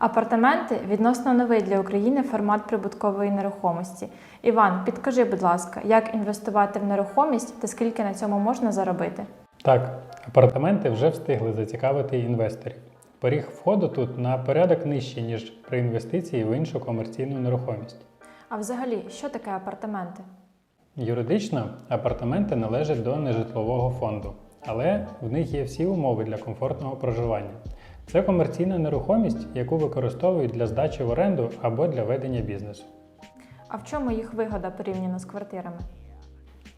Апартаменти відносно новий для України формат прибуткової нерухомості. Іван, підкажи, будь ласка, як інвестувати в нерухомість та скільки на цьому можна заробити? Так, апартаменти вже встигли зацікавити інвесторів. Поріг входу тут на порядок нижчий, ніж при інвестиції в іншу комерційну нерухомість. А взагалі, що таке апартаменти? Юридично апартаменти належать до нежитлового фонду, але в них є всі умови для комфортного проживання. Це комерційна нерухомість, яку використовують для здачі в оренду або для ведення бізнесу. А в чому їх вигода порівняно з квартирами?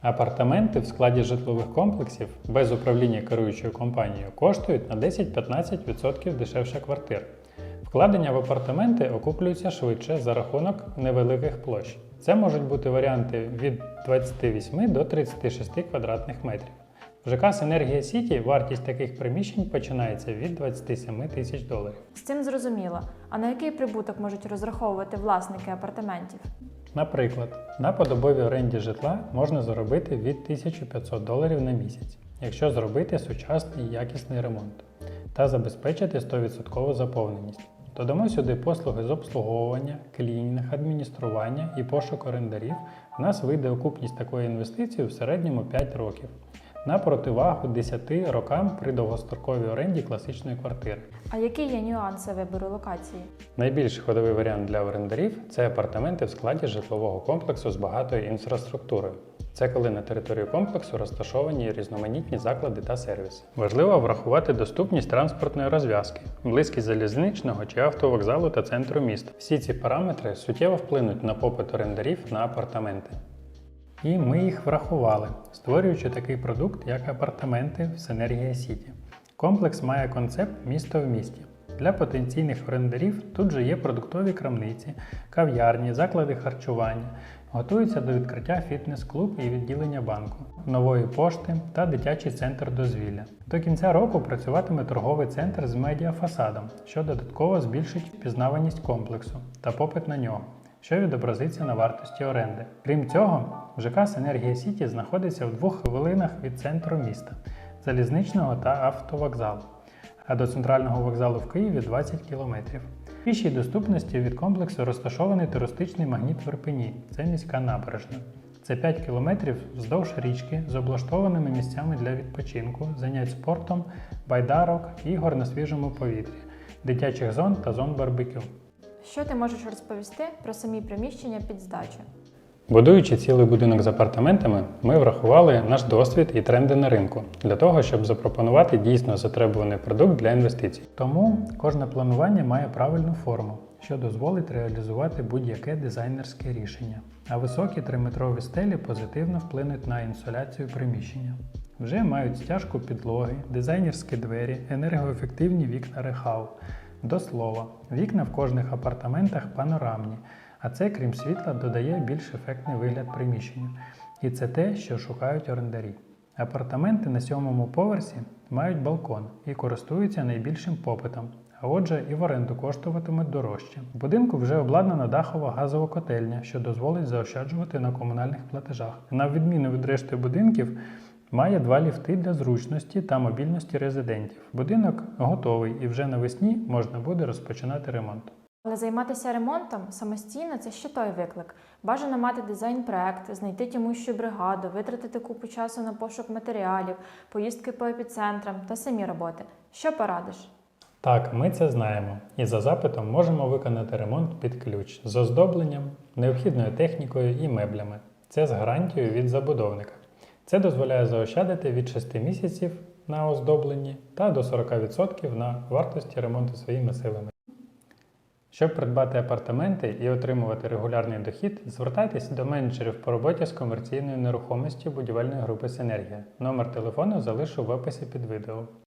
Апартаменти в складі житлових комплексів без управління керуючою компанією коштують на 10-15% дешевше квартир. Вкладення в апартаменти окуплюються швидше за рахунок невеликих площ. Це можуть бути варіанти від 28 до 36 квадратних метрів. В ЖК Синергія Сіті вартість таких приміщень починається від 27 тисяч доларів. З цим зрозуміло. А на який прибуток можуть розраховувати власники апартаментів? Наприклад, на подобовій оренді житла можна заробити від 1500 доларів на місяць, якщо зробити сучасний якісний ремонт та забезпечити 100% заповненість. Додамо сюди послуги з обслуговування, клінінг, адміністрування і пошук орендарів. У нас вийде окупність такої інвестиції в середньому 5 років. На противагу 10 рокам при довгостроковій оренді класичної квартири. А які є нюанси вибору локації? Найбільш ходовий варіант для орендарів це апартаменти в складі житлового комплексу з багатою інфраструктурою. Це коли на території комплексу розташовані різноманітні заклади та сервіси. Важливо врахувати доступність транспортної розв'язки, близькість залізничного чи автовокзалу та центру міста. Всі ці параметри суттєво вплинуть на попит орендарів на апартаменти. І ми їх врахували, створюючи такий продукт, як апартаменти в Синергія Сіті. Комплекс має концепт місто в місті. Для потенційних орендарів тут же є продуктові крамниці, кав'ярні, заклади харчування, готуються до відкриття фітнес-клуб і відділення банку, нової пошти та дитячий центр дозвілля. До кінця року працюватиме торговий центр з медіафасадом, що додатково збільшить впізнаваність комплексу та попит на нього що відобразиться на вартості оренди. Крім цього, ЖК Синергія Сіті знаходиться в двох хвилинах від центру міста, залізничного та автовокзалу, а до центрального вокзалу в Києві 20 кілометрів. В пішій доступності від комплексу розташований туристичний магніт в Ірпені, це міська набережна. Це 5 кілометрів вздовж річки з облаштованими місцями для відпочинку, занять спортом, байдарок, ігор на свіжому повітрі, дитячих зон та зон барбекю. Що ти можеш розповісти про самі приміщення під здачу? Будуючи цілий будинок з апартаментами, ми врахували наш досвід і тренди на ринку для того, щоб запропонувати дійсно затребуваний продукт для інвестицій. Тому кожне планування має правильну форму, що дозволить реалізувати будь-яке дизайнерське рішення. А високі 3-метрові стелі позитивно вплинуть на інсоляцію приміщення. Вже мають стяжку підлоги, дизайнерські двері, енергоефективні вікна Рехау. До слова, вікна в кожних апартаментах панорамні, а це, крім світла, додає більш ефектний вигляд приміщенню. І це те, що шукають орендарі. Апартаменти на сьомому поверсі мають балкон і користуються найбільшим попитом, а отже, і в оренду коштуватимуть дорожче. В будинку вже обладнана дахова газова котельня, що дозволить заощаджувати на комунальних платежах. На відміну від решти будинків, Має два ліфти для зручності та мобільності резидентів. Будинок готовий і вже навесні можна буде розпочинати ремонт. Але займатися ремонтом самостійно це ще той виклик. Бажано мати дизайн-проект, знайти тямущу бригаду, витратити купу часу на пошук матеріалів, поїздки по епіцентрам та самі роботи. Що порадиш? Так, ми це знаємо, і за запитом можемо виконати ремонт під ключ з оздобленням, необхідною технікою і меблями. Це з гарантією від забудовника. Це дозволяє заощадити від 6 місяців на оздобленні та до 40% на вартості ремонту своїми силами. Щоб придбати апартаменти і отримувати регулярний дохід, звертайтеся до менеджерів по роботі з комерційною нерухомістю будівельної групи Синергія. Номер телефону залишу в описі під відео.